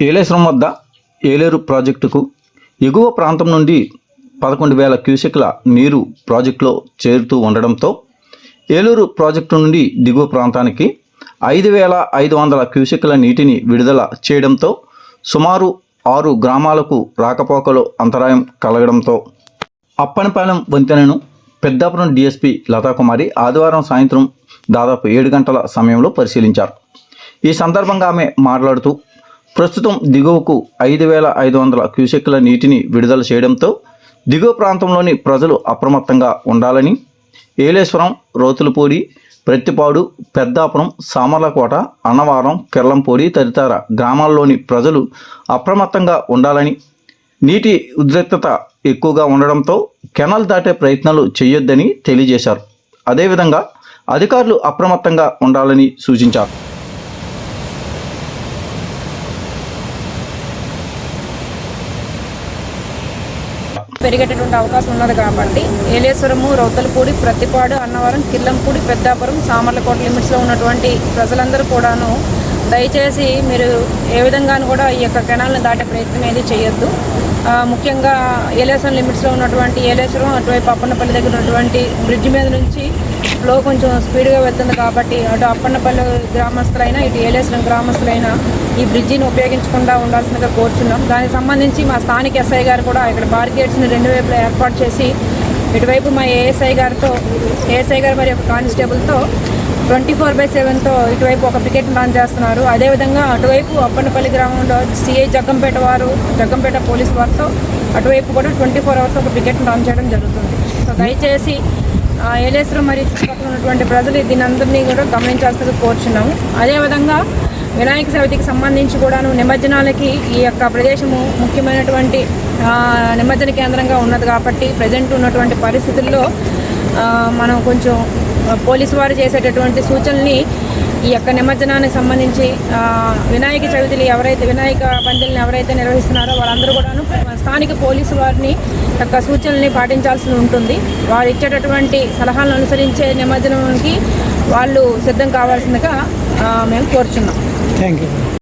ఏలేశ్వరం వద్ద ఏలేరు ప్రాజెక్టుకు ఎగువ ప్రాంతం నుండి పదకొండు వేల క్యూసెక్ల నీరు ప్రాజెక్టులో చేరుతూ ఉండడంతో ఏలూరు ప్రాజెక్టు నుండి దిగువ ప్రాంతానికి ఐదు వేల ఐదు వందల క్యూసెక్ల నీటిని విడుదల చేయడంతో సుమారు ఆరు గ్రామాలకు రాకపోకలు అంతరాయం కలగడంతో అప్పనపాలెం వంతెనను పెద్దాపురం డీఎస్పీ లతాకుమారి ఆదివారం సాయంత్రం దాదాపు ఏడు గంటల సమయంలో పరిశీలించారు. ఈ సందర్భంగా ఆమె మాట్లాడుతూ ప్రస్తుతం దిగువకు ఐదు వేల ఐదు వందల క్యూసెక్ల నీటిని విడుదల చేయడంతో దిగువ ప్రాంతంలోని ప్రజలు అప్రమత్తంగా ఉండాలని ఏలేశ్వరం రోతులపూడి ప్రత్తిపాడు పెద్దాపురం సామర్లకోట అన్నవరం కిర్లంపూడి తదితర గ్రామాల్లోని ప్రజలు అప్రమత్తంగా ఉండాలని నీటి ఉద్రిక్తత ఎక్కువగా ఉండడంతో కెనాల్ దాటే ప్రయత్నాలు చేయొద్దని తెలియజేశారు. అదేవిధంగా అధికారులు అప్రమత్తంగా ఉండాలని సూచించారు. పెరిగేటటువంటి అవకాశం ఉన్నది కాబట్టి ఏలేశ్వరము రౌతలపూడి ప్రతిపాడు అన్నవరం కిల్లంపూడి పెద్దాపురం సామర్లకోట లిమిట్స్లో ఉన్నటువంటి ప్రజలందరూ కూడాను దయచేసి మీరు ఏ విధంగానూ కూడా ఈ యొక్క కెనాల్ని దాటే ప్రయత్నం ఏది చేయొద్దు. ముఖ్యంగా ఏలేశ్వరం లిమిట్స్లో ఉన్నటువంటి ఏలేశ్వరం అటువైపు అప్పన్నపల్లి దగ్గర ఉన్నటువంటి బ్రిడ్జ్ మీద నుంచి ఫ్లో కొంచెం స్పీడ్గా వెళ్తుంది కాబట్టి అటు అప్పన్నపల్లి గ్రామస్తులైనా ఇటు ఏలేశ్వరం గ్రామస్తులైనా ఈ బ్రిడ్జిని ఉపయోగించకుండా ఉండాల్సిందిగా కోరుచున్నాం. దానికి సంబంధించి మా స్థానిక ఎస్ఐ గారు కూడా ఇక్కడ బారికేడ్స్ని రెండు వైపులా ఏర్పాటు చేసి ఇటువైపు మా ఏఎస్ఐ గారితో ఏఎస్ఐ గారు మరి ఒక కానిస్టేబుల్తో ట్వంటీ ఫోర్ బై సెవెన్తో ఇటువైపు ఒక పికెట్ లాన్ చేస్తున్నారు. అదేవిధంగా అటువైపు అప్పన్నపల్లి గ్రామంలో సిఐ జగ్గంపేట వారు జగ్గంపేట పోలీస్ వారితో అటువైపు కూడా ట్వంటీ ఫోర్ అవర్స్ ఒక పికెట్ లాన్ చేయడం జరుగుతుంది. సో దయచేసి ఏలేశ్వరం మరియు చుట్టుపక్కల ఉన్నటువంటి ప్రజలు దీని అందరినీ కూడా గమనించాల్సింది కోరుచున్నాము అదేవిధంగా వినాయక చవితికి సంబంధించి కూడాను నిమజ్జనాలకి ఈ యొక్క ప్రదేశము ముఖ్యమైనటువంటి నిమజ్జన కేంద్రంగా ఉన్నది కాబట్టి ప్రజెంట్ ఉన్నటువంటి పరిస్థితుల్లో మనం కొంచెం పోలీసు వారు చేసేటటువంటి సూచనల్ని ఈ యొక్క నిమజ్జనానికి సంబంధించి వినాయక చవితిని ఎవరైతే వినాయక పందిల్ని ఎవరైతే నిర్వహిస్తున్నారో వాళ్ళందరూ కూడాను స్థానిక పోలీసు వారిని యొక్క సూచనల్ని పాటించాల్సి ఉంటుంది. వారు ఇచ్చేటటువంటి సలహాలను అనుసరించే నిమజ్జనానికి వాళ్ళు సిద్ధం కావాల్సిందిగా మేము కోరుచున్నాం. Thank you